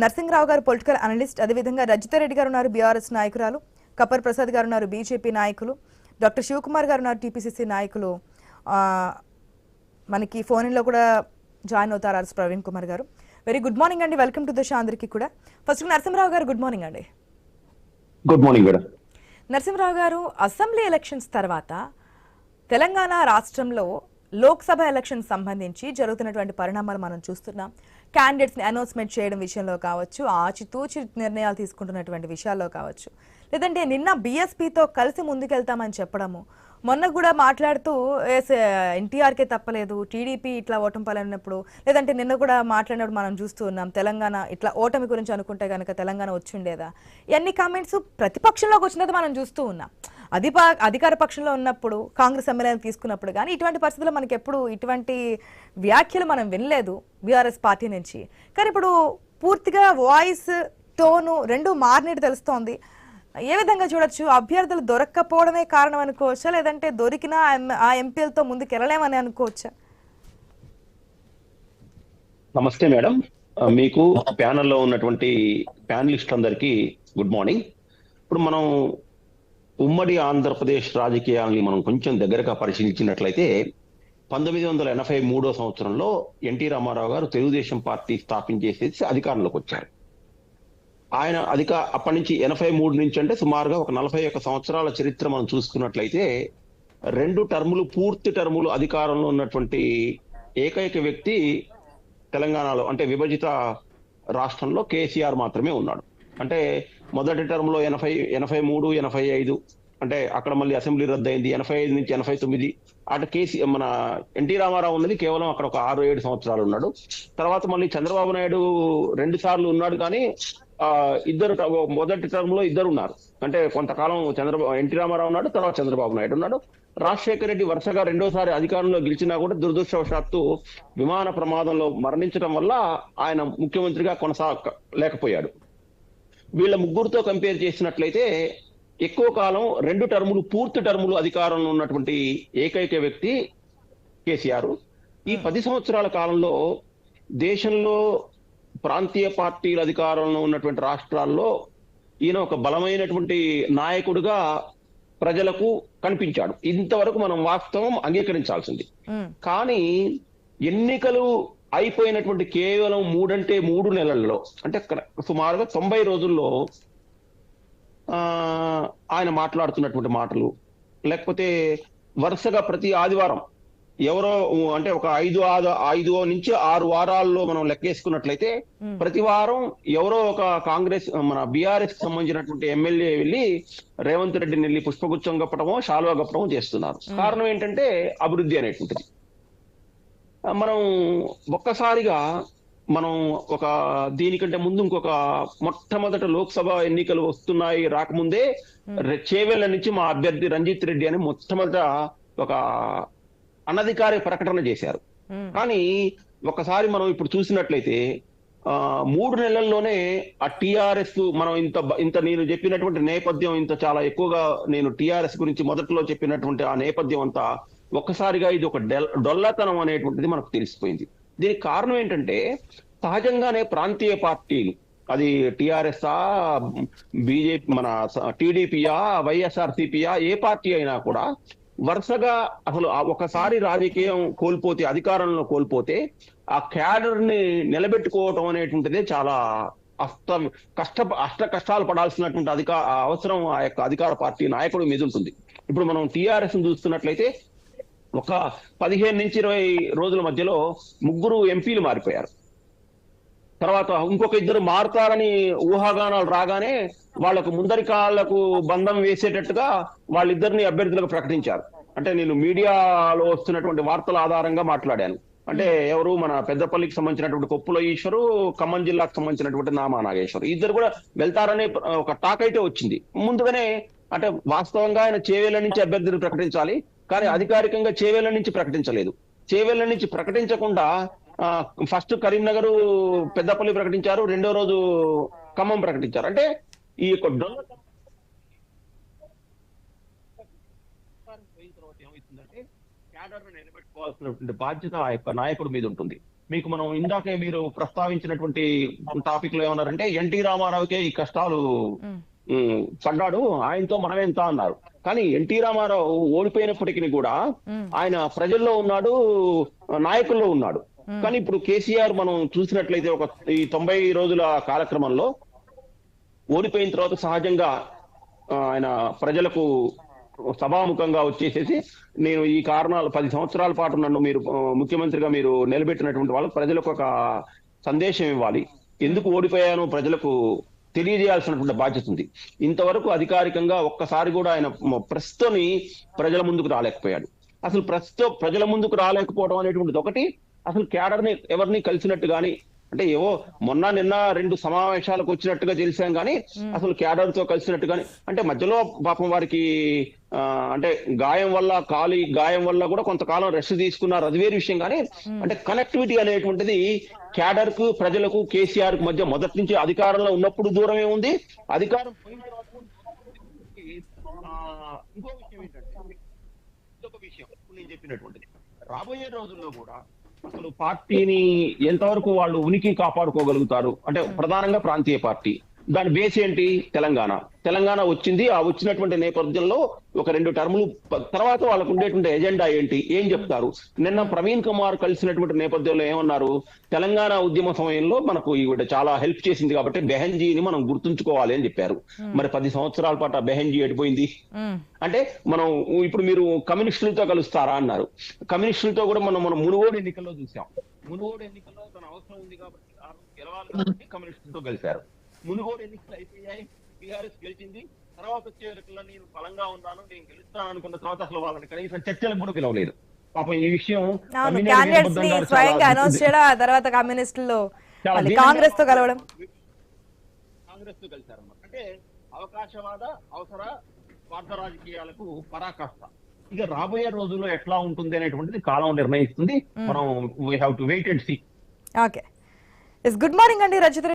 నరసింహరావు గారు political analyst అదేవిధంగా రజిత రెడ్డి గారు ఉన్నారు బీఆర్ఎస్ నాయకురాలు కపర్ ప్రసాద్ గారు ఉన్నారు బీజేపీ నాయకులు డాక్టర్ శివకుమార్ గారు ఉన్నారు టీపీసీసీ నాయకులు. మనకి ఫోన్లో కూడా జాయిన్ అవుతారు ఆర్ఎస్ ప్రవీణ్ కుమార్ గారు. వెరీ గుడ్ మార్నింగ్ అండి. వెల్కమ్ టు ద షో అందరికీ కూడా. ఫస్ట్ నరసింహరావు గారు గుడ్ మార్నింగ్ అండి. గుడ్ మార్నింగ్ మేడం నరసింహరావు గారు అసెంబ్లీ ఎలక్షన్స్ తర్వాత తెలంగాణ రాష్ట్రంలో లోక్సభ ఎలక్షన్ సంబంధించి జరుగుతున్నటువంటి పరిణామాలు మనం చూస్తున్నాం. క్యాండిడేట్స్ని అనౌన్స్మెంట్ చేయడం విషయంలో కావచ్చు ఆచితూచి నిర్ణయాలు తీసుకుంటున్నటువంటి విషయాల్లో కావచ్చు. లేదంటే నిన్న బీఎస్పీతో కలిసి ముందుకెళ్తామని చెప్పడము మొన్న కూడా మాట్లాడుతూ ఎన్టీఆర్కే తప్పలేదు టీడీపీ ఇట్లా ఓటమి పాలైనప్పుడు లేదంటే నిన్న కూడా మాట్లాడినప్పుడు మనం చూస్తూ ఉన్నాం తెలంగాణ ఇట్లా ఓటమి గురించి అనుకుంటే కనుక తెలంగాణ వచ్చిండేదా? ఇవన్నీ కామెంట్స్ ప్రతిపక్షంలోకి వచ్చినది మనం చూస్తూ ఉన్నాం. అధిపా అధికార పక్షంలో ఉన్నప్పుడు కాంగ్రెస్ ఎమ్మెల్యేలు తీసుకున్నప్పుడు కానీ ఇటువంటి పరిస్థితుల్లో మనకి ఎప్పుడు ఇటువంటి వ్యాఖ్యలు మనం వినలేదు బీఆర్ఎస్ పార్టీ నుంచి. కానీ ఇప్పుడు పూర్తిగా వాయిస్ టోను రెండు మారినట్టు తెలుస్తోంది. ఏ విధంగా చూడొచ్చు? అభ్యర్థులు దొరక్కపోవడమే కారణం అనుకోవచ్చా లేదంటే దొరికినా ఆ ఎంపీలతో ముందుకు వెళ్ళలేమని అనుకోవచ్చా? నమస్తే మేడం. మీకు ప్యానల్లో ఉన్నటువంటి ప్యానలిస్ట్ అందరికీ గుడ్ మార్నింగ్. ఇప్పుడు మనం ఉమ్మడి ఆంధ్రప్రదేశ్ రాజకీయాలని మనం కొంచెం దగ్గరగా పరిశీలించినట్లయితే పంతొమ్మిది వందల ఎనభై మూడో సంవత్సరంలో ఎన్టీ రామారావు గారు తెలుగుదేశం పార్టీ స్థాపించేసేసి అధికారంలోకి వచ్చారు ఆయన అధిక అప్పటి నుంచి ఎనభై మూడు నుంచి అంటే సుమారుగా ఒక నలభై ఒక సంవత్సరాల చరిత్ర మనం చూసుకున్నట్లయితే రెండు టర్ములు పూర్తి టర్ములు అధికారంలో ఉన్నటువంటి ఏకైక వ్యక్తి తెలంగాణలో అంటే విభజిత రాష్ట్రంలో కేసీఆర్ మాత్రమే ఉన్నాడు. అంటే మొదటి టర్మ్లో ఎనభై ఎనభై మూడు ఎనభై ఐదు అంటే అక్కడ మళ్ళీ అసెంబ్లీ రద్దయింది. ఎనభై ఐదు నుంచి ఎనభై తొమ్మిది అటు కేసీ మన ఎన్టీ రామారావు ఉన్నది కేవలం అక్కడ ఒక ఆరు ఏడు సంవత్సరాలు ఉన్నాడు. తర్వాత మళ్ళీ చంద్రబాబు నాయుడు రెండు సార్లు ఉన్నాడు కానీ ఇద్దరు మొదటి టర్మ్లో ఇద్దరు ఉన్నారు. అంటే కొంతకాలం చంద్రబాబు ఎన్టీ రామారావు ఉన్నాడు తర్వాత చంద్రబాబు నాయుడు ఉన్నాడు. రాజశేఖర రెడ్డి వరుసగా రెండోసారి అధికారంలో గెలిచినా కూడా దురదృష్టవశాత్తు విమాన ప్రమాదంలో మరణించడం వల్ల ఆయన ముఖ్యమంత్రిగా కొనసాగ లేకపోయాడు. వీళ్ళ ముగ్గురుతో కంపేర్ చేసినట్లయితే ఎక్కువ కాలం రెండు టర్ములు పూర్తి టర్ములు అధికారంలో ఉన్నటువంటి ఏకైక వ్యక్తి కేసీఆర్. ఈ పది సంవత్సరాల కాలంలో దేశంలో ప్రాంతీయ పార్టీల అధికారంలో ఉన్నటువంటి రాష్ట్రాల్లో ఈయన ఒక బలమైనటువంటి నాయకుడిగా ప్రజలకు కనిపించాడు. ఇంతవరకు మనం వాస్తవం అంగీకరించాల్సింది. కానీ ఎన్నికలు అయిపోయినటువంటి కేవలం మూడంటే మూడు నెలల్లో అంటే సుమారుగా తొంభై రోజుల్లో ఆయన మాట్లాడుతున్నటువంటి మాటలు లేకపోతే వరుసగా ప్రతి ఆదివారం ఎవరో అంటే ఒక ఐదు ఆద- ఐదు నుంచి ఆరు వారాల్లో మనం లెక్కేసుకున్నట్లయితే ప్రతి వారం ఎవరో ఒక కాంగ్రెస్ మన బీఆర్ఎస్ సంబంధించినటువంటి ఎమ్మెల్యే వెళ్ళి రేవంత్ రెడ్డిని వెళ్ళి పుష్పగుచ్చం కప్పడమో శాలువా కప్పడమో చేస్తున్నారు. కారణం ఏంటంటే అభివృద్ధి అనేటువంటిది. మనం ఒక్కసారిగా మనం ఒక దీనికంటే ముందు ఇంకొక మొట్టమొదట లోక్సభ ఎన్నికలు వస్తున్నాయి రాకముందే చేవెళ్ళ నుంచి మా అభ్యర్థి రంజిత్ రెడ్డి అని మొట్టమొదట ఒక అనధికారిక ప్రకటన చేశారు. కానీ ఒకసారి మనం ఇప్పుడు చూసినట్లయితే ఆ మూడు నెలల్లోనే ఆ టిఆర్ఎస్ మనం ఇంత ఇంత నేను చెప్పినటువంటి నేపథ్యం ఇంత చాలా ఎక్కువగా నేను టిఆర్ఎస్ గురించి మొదట్లో చెప్పినటువంటి ఆ నేపథ్యం అంతా ఒక్కసారిగా ఇది ఒక డెల్ డొల్లతనం అనేటువంటిది మనకు తెలిసిపోయింది. దీనికి కారణం ఏంటంటే సహజంగానే ప్రాంతీయ పార్టీలు అది టిఆర్ఎస్ ఆ బీజేపీ మన టీడీపీయా వైఎస్ఆర్సీపీయా ఏ పార్టీ అయినా కూడా వరుసగా అసలు ఆ ఒకసారి రాజకీయం కోల్పోతే అధికారంలో కోల్పోతే ఆ క్యాడర్ని నిలబెట్టుకోవటం అనేటువంటిదే చాలా అష్ట కష్ట అష్ట కష్టాలు పడాల్సినటువంటి అధిక అవసరం ఆ యొక్క అధికార పార్టీ నాయకుడి మీద ఉంటుంది. ఇప్పుడు మనం టిఆర్ఎస్ చూస్తున్నట్లయితే ఒక పదిహేను నుంచి ఇరవై రోజుల మధ్యలో ముగ్గురు ఎంపీలు మారిపోయారు. తర్వాత ఇంకొక ఇద్దరు మారుతారని ఊహాగానాలు రాగానే వాళ్ళకు ముందరి కాళ్ళకు బంధం వేసేటట్టుగా వాళ్ళిద్దరిని అభ్యర్థులకు ప్రకటించారు. అంటే నేను మీడియాలో వస్తున్నటువంటి వార్తల ఆధారంగా మాట్లాడాను. అంటే ఎవరు మన పెద్దపల్లికి సంబంధించినటువంటి కొప్పుల ఈశ్వరు ఖమ్మం జిల్లాకు సంబంధించినటువంటి నామా నాగేశ్వరు. ఇద్దరు కూడా వెళ్తారనే ఒక టాక్ అయితే వచ్చింది. ముందుగానే అంటే వాస్తవంగా ఆయన చేవేళ్ళ నుంచి అభ్యర్థిని ప్రకటించాలి కానీ అధికారికంగా చేవేళ్ళ నుంచి ప్రకటించలేదు. చేవేళ్ళ నుంచి ప్రకటించకుండా ఫస్ట్ కరీంనగర్ పెద్దపల్లి ప్రకటించారు రెండో రోజు ఖమ్మం ప్రకటించారు. అంటే ఈ యొక్క దొంగ ఏమవుతుందంటే క్యాడర్ నిలబెట్టుకోవాల్సినటువంటి బాధ్యత ఆ యొక్క నాయకుడి మీద ఉంటుంది. మీకు మనం ఇందాకే మీరు ప్రస్తావించినటువంటి టాపిక్లో ఏమన్నారంటే ఎన్టీ రామారావుకే ఈ కష్టాలు పడ్డాడు ఆయనతో మనమెంత అన్నారు. కానీ ఎన్టీ రామారావు ఓడిపోయినప్పటికీ కూడా ఆయన ప్రజల్లో ఉన్నాడు నాయకుల్లో ఉన్నాడు. Hmm. కానీ ఇప్పుడు కేసీఆర్ మనం చూసినట్లయితే ఒక ఈ తొంభై రోజుల కాలక్రమంలో ఓడిపోయిన తర్వాత సహజంగా ఆయన ప్రజలకు సభాముఖంగా వచ్చేసేసి నేను ఈ కారణాలు పది సంవత్సరాల పాటు నన్ను మీరు ముఖ్యమంత్రిగా మీరు నిలబెట్టినటువంటి వాళ్ళు ప్రజలకు ఒక సందేశం ఇవ్వాలి. ఎందుకు ఓడిపోయానో ప్రజలకు తెలియజేయాల్సినటువంటి బాధ్యత ఉంది. ఇంతవరకు అధికారికంగా ఒక్కసారి కూడా ఆయన ప్రస్తుతని ప్రజల ముందుకు రాలేకపోయాడు. అసలు ప్రస్తుతం ప్రజల ముందుకు రాలేకపోవడం అనేటువంటిది ఒకటి. అసలు క్యాడర్ని ఎవరిని కలిసినట్టు గాని అంటే ఏవో మొన్న నిన్న రెండు సమావేశాలకు వచ్చినట్టుగా తెలిసాం కానీ అసలు క్యాడర్తో కలిసినట్టు కానీ అంటే మధ్యలో పాపం వారికి అంటే గాయం వల్ల కాలి గాయం వల్ల కూడా కొంతకాలం రెస్ట్ తీసుకున్నారు. అది వేరే విషయం కానీ అంటే కనెక్టివిటీ అనేటువంటిది క్యాడర్కు ప్రజలకు కేసీఆర్కు మధ్య మొదటి నుంచి అధికారంలో ఉన్నప్పుడు దూరమే ఉంది. అధికారం పోయిన తర్వాత ఇంకో విషయం ఏంటంటే ఇదొక విషయం నేను చెప్పినటువంటిది. రాబోయే రోజుల్లో కూడా అసలు పార్టీని ఎంతవరకు వాళ్ళు ఉనికి కాపాడుకోగలుగుతారు? అంటే ప్రధానంగా ప్రాంతీయ పార్టీ. దాని బేస్ ఏంటి? తెలంగాణ. తెలంగాణ వచ్చింది. ఆ వచ్చినటువంటి నేపథ్యంలో ఒక రెండు టర్ములు తర్వాత వాళ్ళకు ఉండేటువంటి ఎజెండా ఏంటి? ఏం చెప్తారు? నిన్న ప్రవీణ్ కుమార్ కలిసినటువంటి నేపథ్యంలో ఏమన్నారు? తెలంగాణ ఉద్యమ సమయంలో మనకు ఈవిడ చాలా హెల్ప్ చేసింది కాబట్టి బెహంజీని మనం గుర్తుంచుకోవాలి అని చెప్పారు. మరి పది సంవత్సరాల పాటు ఆ బెహంజీ ఎడిపోయింది ఉమ్, అంటే మనం ఇప్పుడు మీరు కమ్యూనిస్టులతో కలుస్తారా అన్నారు. కమ్యూనిస్టులతో కూడా మనం మనం మునుగోడు ఎన్నికల్లో చూసాం. మునుగోడు ఎన్నికల్లో తన అవసరం ఉంది కాబట్టి గెలవాలి కాబట్టి కమ్యూనిస్టులతో కలిశారు. మునుగోడు ఎన్నికలు అయిపోయాయి టీఆర్ఎస్ గెలిచింది. తర్వాత వచ్చే ఎన్నికల్లో నేను బలంగా ఉన్నాను నేను గెలుస్తాను అనుకున్న తర్వాత అసలు వాళ్ళని కనీసం చర్చలకు కూడా పిలవలేదు. పాపం ఈ విషయం స్వయంగా అనౌన్స్ చేయడం? ఆ తర్వాత కమ్యూనిస్టులు కాంగ్రెస్తో కలవడం. కాంగ్రెస్తో కలిశారన్నమాట. అంటే అవకాశవాద అవసర స్వార్థ రాజకీయాలకు పరాకాష్ట. ఇక రాబోయే రోజుల్లో ఎట్లా ఉంటుంది అనేటువంటిది కాలం నిర్ణయిస్తుంది. మనం we have to wait and see okay. Good morning అండి రజిత